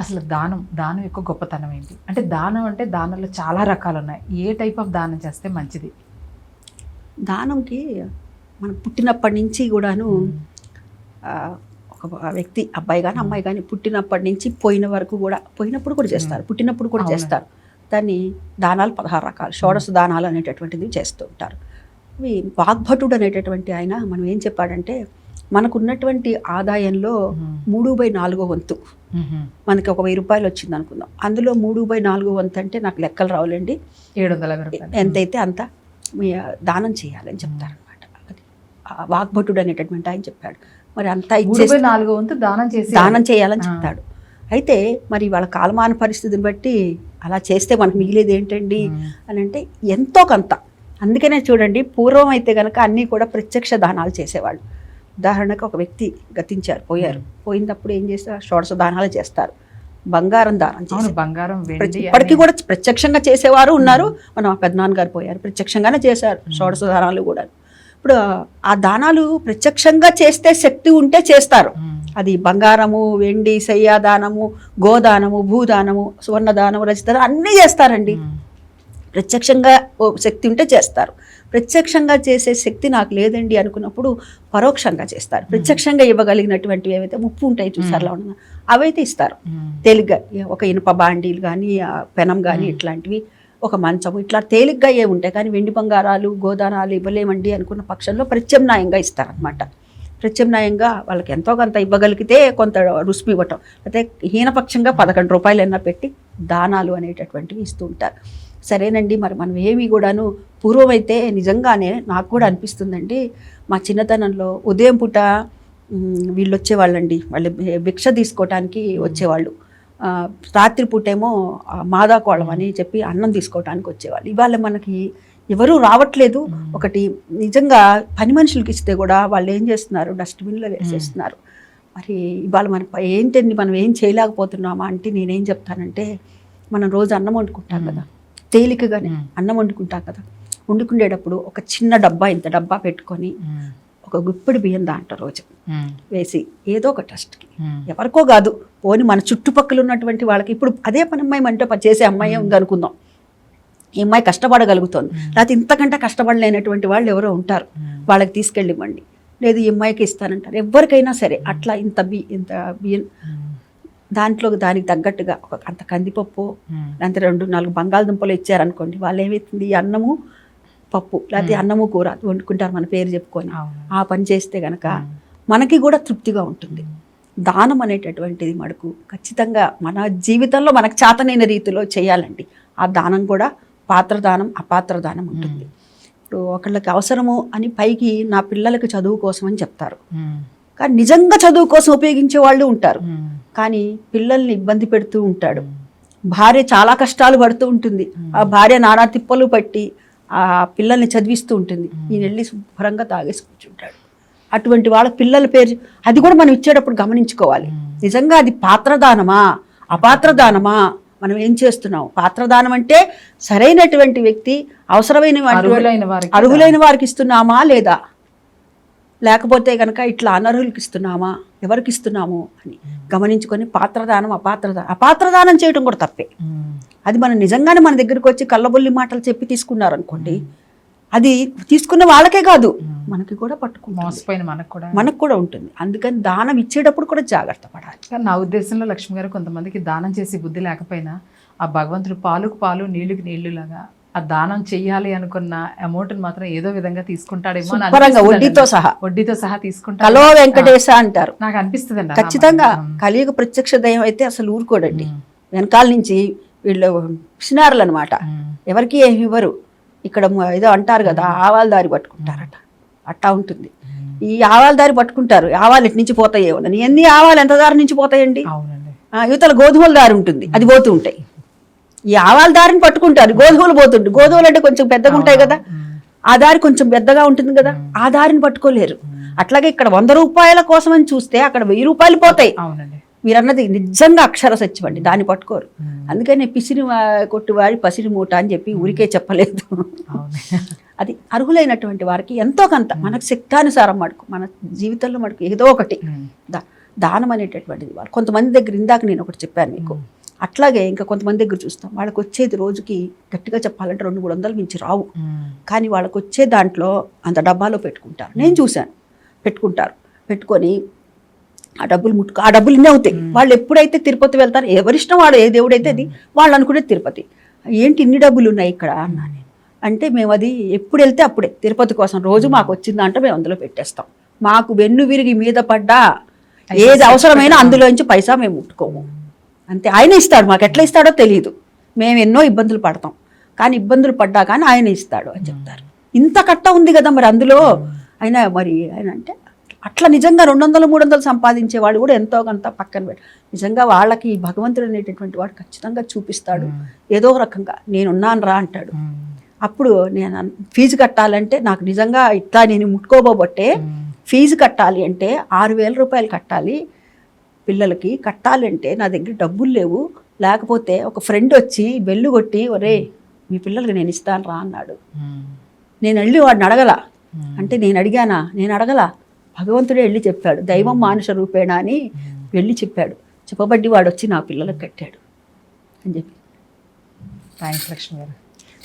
అసలు దానం దానం యొక్క గొప్పతనం ఏంటి? అంటే దానం అంటే దానంలో చాలా రకాలు ఉన్నాయి ఏ టైప్ ఆఫ్ దానం చేస్తే మంచిది? దానంకి మనం పుట్టినప్పటి నుంచి కూడాను ఒక వ్యక్తి అబ్బాయి కానీ అమ్మాయి కానీ పుట్టినప్పటి నుంచి పోయిన వరకు కూడా పోయినప్పుడు కూడా చేస్తారు. పుట్టినప్పుడు కూడా. చేస్తారు. దాన్ని దానాలు పదహారు రకాలు. షోడశ దానాలు అనేటటువంటిది చేస్తూ ఉంటారు. ఇవి వాగ్భటుడు అనేటటువంటి ఆయన మనం ఏం చెప్పాడంటే మనకున్నటువంటి ఆదాయంలో. మూడు బై నాలుగో వంతు. మనకి ఒక వెయ్యి రూపాయలు వచ్చింది అనుకుందాం. అందులో మూడు బై నాలుగో వంతు అంటే నాకు లెక్కలు రావాలండి. ఏడు వందల ఎంతైతే అంత దానం చేయాలని చెప్తారనమాట అది ఆ వాగ్భటుడు అనేటటువంటి ఆయన చెప్పాడు. మరి అంతా నాలుగో వంతు దానం చేసి దానం చేయాలని. చెప్తాడు. అయితే మరి వాళ్ళ కాలమాన పరిస్థితిని బట్టి అలా చేస్తే మనకు మిగిలేది ఏంటండి. అని అంటే ఎంతో కొంత. అందుకనే చూడండి పూర్వం అయితే కనుక అన్నీ కూడా ప్రత్యక్ష దానాలు చేసేవాళ్ళు. ఉదాహరణకు ఒక వ్యక్తి గతించారు పోయారు. పోయినప్పుడు ఏం చేస్తారు? షోడశ దానాలు చేస్తారు. బంగారం దానం చేస్తారు బంగారం ఇప్పటికీ కూడా ప్రత్యక్షంగా చేసేవారు ఉన్నారు. మన పెద్దనాన్న గారు పోయారు. ప్రత్యక్షంగానే చేశారు షోడశ దానాలు కూడా. ఇప్పుడు ఆ దానాలు ప్రత్యక్షంగా చేస్తే శక్తి ఉంటే చేస్తారు. అది బంగారము వెండి శయ్యాదానము గోదానము భూదానము సువర్ణదానము రచిత అన్నీ చేస్తారండి. ప్రత్యక్షంగా శక్తి ఉంటే చేస్తారు. ప్రత్యక్షంగా చేసే శక్తి నాకు లేదండి అనుకున్నప్పుడు పరోక్షంగా చేస్తారు. ప్రత్యక్షంగా ఇవ్వగలిగినటువంటివి ఏవైతే ముప్పు ఉంటాయి చూసారు ఉన్న అవైతే ఇస్తారు. తేలిగ్గా ఒక ఇనుప బాండీలు కానీ పెనం కానీ ఇట్లాంటివి ఒక మంచము ఇట్లా తేలిగ్గా ఏ ఉంటాయి. కానీ వెండి బంగారాలు గోదానాలు ఇవ్వలేమండి అనుకున్న పక్షంలో ప్రత్యామ్నాయంగా ఇస్తారనమాట ప్రత్యామ్నాయంగా వాళ్ళకి ఎంతో కొంత ఇవ్వగలిగితే కొంత రుసుము ఇవ్వటం. అయితే హీనపక్షంగా పదకొండు రూపాయలు అయినా పెట్టి దానాలు అనేటటువంటివి ఇస్తూ ఉంటారు. సరేనండి మరి మనం ఏమి కూడాను పూర్వం అయితే నిజంగానే నాకు కూడా అనిపిస్తుందండి. మా చిన్నతనంలో ఉదయం పూట వీళ్ళు వచ్చేవాళ్ళండి వాళ్ళు భిక్ష తీసుకోవటానికి వచ్చేవాళ్ళు. ఆ, రాత్రిపూట ఏమో ఆ, మాదాకోళం అని చెప్పి అన్నం తీసుకోవటానికి వచ్చేవాళ్ళు. ఇవాళ మనకి ఎవరూ రావట్లేదు. ఒకటి నిజంగా పని మనుషులకి ఇస్తే కూడా వాళ్ళు ఏం చేస్తున్నారు? డస్ట్బిన్లో వేసేస్తున్నారు. మరి ఇవాళ మన ఏంటండి? మనం ఏం చేయలేకపోతున్నామా? అంటే నేనేం చెప్తానంటే మనం రోజు అన్నం వండుకుంటాం కదా. తేలికగానే. అన్నం వండుకుంటాం కదా వండుకునేటప్పుడు ఒక చిన్న డబ్బా ఇంత డబ్బా పెట్టుకొని. ఒక గుప్పెడు బియ్యం దాంట్లో రోజు. వేసి ఏదో ఒక ట్రస్ట్కి. ఎవరికో కాదు పోని మన చుట్టుపక్కల ఉన్నటువంటి వాళ్ళకి ఇప్పుడు అదే పని అమ్మాయి ప- చేసే అమ్మాయి ఉంది అనుకుందాం ఈ అమ్మాయి కష్టపడగలుగుతోంది లేకపోతే ఇంతకంటే కష్టపడలేనటువంటి వాళ్ళు ఎవరో ఉంటారు. వాళ్ళకి తీసుకెళ్ళి ఇవ్వండి లేదు ఈ అమ్మాయికి ఇస్తానంటారు ఎవరికైనా సరే అట్లా ఇంత బి ఇంత బియ్యం. దాంట్లో దానికి తగ్గట్టుగా ఒక అంత కందిపప్పు. లేకపోతే రెండు నాలుగు బంగాళదుంపలు ఇచ్చారనుకోండి వాళ్ళు ఏమవుతుంది అన్నము పప్పు లేకపోతే అన్నము కూర వండుకుంటారు మన పేరు చెప్పుకొని. ఆ పని చేస్తే గనక మనకి కూడా తృప్తిగా ఉంటుంది. దానం అనేటటువంటిది మనకు ఖచ్చితంగా మన జీవితంలో మనకు చేతనైన రీతిలో చేయాలండి. ఆ దానం కూడా పాత్రదానం అపాత్ర దానం ఉంటుంది ఇప్పుడు ఒకళ్ళకి అవసరము అని పైకి నా పిల్లలకి చదువు కోసం అని చెప్తారు. కానీ నిజంగా చదువు కోసం ఉపయోగించే వాళ్ళు ఉంటారు. కానీ పిల్లల్ని ఇబ్బంది పెడుతూ ఉంటాడు. భార్య చాలా కష్టాలు పడుతూ ఉంటుంది. ఆ భార్య నానా తిప్పలు పట్టి ఆ పిల్లల్ని చదివిస్తూ ఉంటుంది. ఈయన వెళ్ళి శుభ్రంగా తాగేసి కూర్చుంటాడు. అటువంటి వాళ్ళ పిల్లల పేరు అది కూడా మనం ఇచ్చేటప్పుడు గమనించుకోవాలి. నిజంగా అది పాత్రదానమా? అపాత్రదానమా? మనం ఏం చేస్తున్నాం? పాత్రదానం అంటే సరైనటువంటి వ్యక్తి అవసరమైన అర్హులైన వారికి ఇస్తున్నామా లేదా? లేకపోతే కనుక ఇట్లా అనర్హులకి ఇస్తున్నామా ఎవరికి ఇస్తున్నాము అని గమనించుకొని పాత్రదానం అపాత్రదానం అపాత్రదానం చేయడం కూడా తప్పే. అది మనం నిజంగానే మన దగ్గరికి వచ్చి కళ్ళబొల్లి మాటలు చెప్పి తీసుకున్నారనుకోండి అది తీసుకున్న వాళ్ళకే కాదు. మనకి కూడా పట్టుకుంటుంది. మోసపోయిన మనకు కూడా. మనకు కూడా ఉంటుంది. అందుకని దానం ఇచ్చేటప్పుడు కూడా జాగ్రత్త పడాలి. నా ఉద్దేశంలో లక్ష్మి గారు కొంతమందికి దానం చేసి బుద్ధి లేకపోయినా ఆ భగవంతుడు పాలుకు పాలు నీళ్ళుకి నీళ్ళు లాగా ఆ దానం చెయ్యాలి అనుకున్న అమౌంట్ మాత్రం ఏదో విధంగా తీసుకుంటాడేమో. వడ్డీతో సహా. వడ్డీతో సహా తీసుకుంటా వెంకటేశ అంటారు. నాకు అనిపిస్తుంది ఖచ్చితంగా కలియుగ ప్రత్యక్ష దైవం అయితే అసలు ఊరుకోడండి. వెనకాల నుంచి వీళ్ళు పిసినారులు అనమాట ఎవరికి ఏమి ఇవ్వరు. ఇక్కడ ఏదో అంటారు కదా ఆవాల దారి పట్టుకుంటారట. అట్టా ఉంటుంది. ఈ ఆవాల దారి పట్టుకుంటారు. ఆవాలు ఇటు నుంచి పోతాయేమో అని ఎన్ని ఆవాలు ఎంత దారి నుంచి పోతాయండి? యువతల గోధుమల దారి ఉంటుంది. అది పోతూ ఉంటాయి. ఈ ఆవాల దారిని పట్టుకుంటారు గోధుమలు పోతుంటాయి గోధుమలు అంటే కొంచెం పెద్దగా ఉంటాయి కదా. ఆ దారి కొంచెం పెద్దగా ఉంటుంది కదా. ఆ. దారిని పట్టుకోలేరు. అట్లాగే ఇక్కడ వంద రూపాయల కోసం అని చూస్తే అక్కడ వెయ్యి రూపాయలు పోతాయి. మీరు అన్నది నిజంగా అక్షర సత్యం అండి దాన్ని పట్టుకోరు. అందుకని పిసిని కొట్టువారి పసిరి మూట అని చెప్పి ఊరికే చెప్పలేదు. అది అర్హులైనటువంటి వారికి ఎంతో కొంత. మనకు శక్తానుసారం మటుకు. మన జీవితంలో మటుకు ఏదో ఒకటి. దానం అనేటటువంటిది వాళ్ళు కొంతమంది దగ్గర ఇందాక నేను ఒకటి చెప్పాను మీకు. అట్లాగే ఇంకా కొంతమంది దగ్గర చూస్తాం. వాళ్ళకి వచ్చేది రోజుకి గట్టిగా చెప్పాలంటే రెండు మూడు వందలు మించి రావు. కానీ వాళ్ళకి వచ్చే దాంట్లో అంత డబ్బాలో పెట్టుకుంటారు. నేను చూశాను. పెట్టుకుంటారు. పెట్టుకొని ఆ డబ్బులు ముట్టుకు ఆ డబ్బులు ఇన్ని అవుతాయి వాళ్ళు ఎప్పుడైతే తిరుపతి వెళ్తారో ఎవరిష్టం వాడు ఏ దేవుడైతే అది వాళ్ళు అనుకునే తిరుపతి. ఏంటి ఇన్ని డబ్బులు ఉన్నాయి ఇక్కడ? అన్నా నేను. అంటే మేము అది ఎప్పుడు వెళ్తే అప్పుడే. తిరుపతి కోసం రోజు మాకు వచ్చిందంటే మేము అందులో పెట్టేస్తాం. మాకు వెన్ను విరిగి మీద పడ్డా ఏది అవసరమైనా అందులోంచి పైసా మేము ముట్టుకోము. అంతే. ఆయన ఇస్తాడు. మాకు ఎట్లా ఇస్తాడో తెలియదు మేము ఎన్నో ఇబ్బందులు పడతాం. కానీ ఇబ్బందులు పడ్డా కానీ ఆయన ఇస్తాడు అని చెప్తారు. ఇంత కట్ట ఉంది కదా మరి అందులో? ఆయన మరి ఆయన అంటే అట్లా నిజంగా రెండు వందలు మూడు వందలు సంపాదించేవాడు కూడా ఎంతో కొంత పక్కన పెట్టి నిజంగా వాళ్ళకి ఈ భగవంతుడు అనేటటువంటి వాడు ఖచ్చితంగా చూపిస్తాడు. ఏదో రకంగా నేనున్నాను రా అంటాడు. అప్పుడు నేను ఫీజు కట్టాలంటే నాకు నిజంగా ఇట్లా నేను ముట్టుకోబోబట్టే ఫీజు కట్టాలి అంటే ఆరు వేల రూపాయలు కట్టాలి. పిల్లలకి కట్టాలంటే నా దగ్గర డబ్బులు లేవు. లేకపోతే ఒక ఫ్రెండ్ వచ్చి బెల్లు కొట్టి ఒరే మీ పిల్లలకి నేను ఇస్తాను రా అన్నాడు. నేను వెళ్ళి వాడిని అడగల. అంటే నేను అడిగానా? నేను అడగల. భగవంతుడే వెళ్ళి చెప్పాడు. దైవం మానుష రూపేణ అని వెళ్ళి చెప్పాడు. చెప్పబట్టి వాడు వచ్చి నా పిల్లలకు కట్టాడు. అని చెప్పి. థ్యాంక్స్ లక్ష్మి గారు.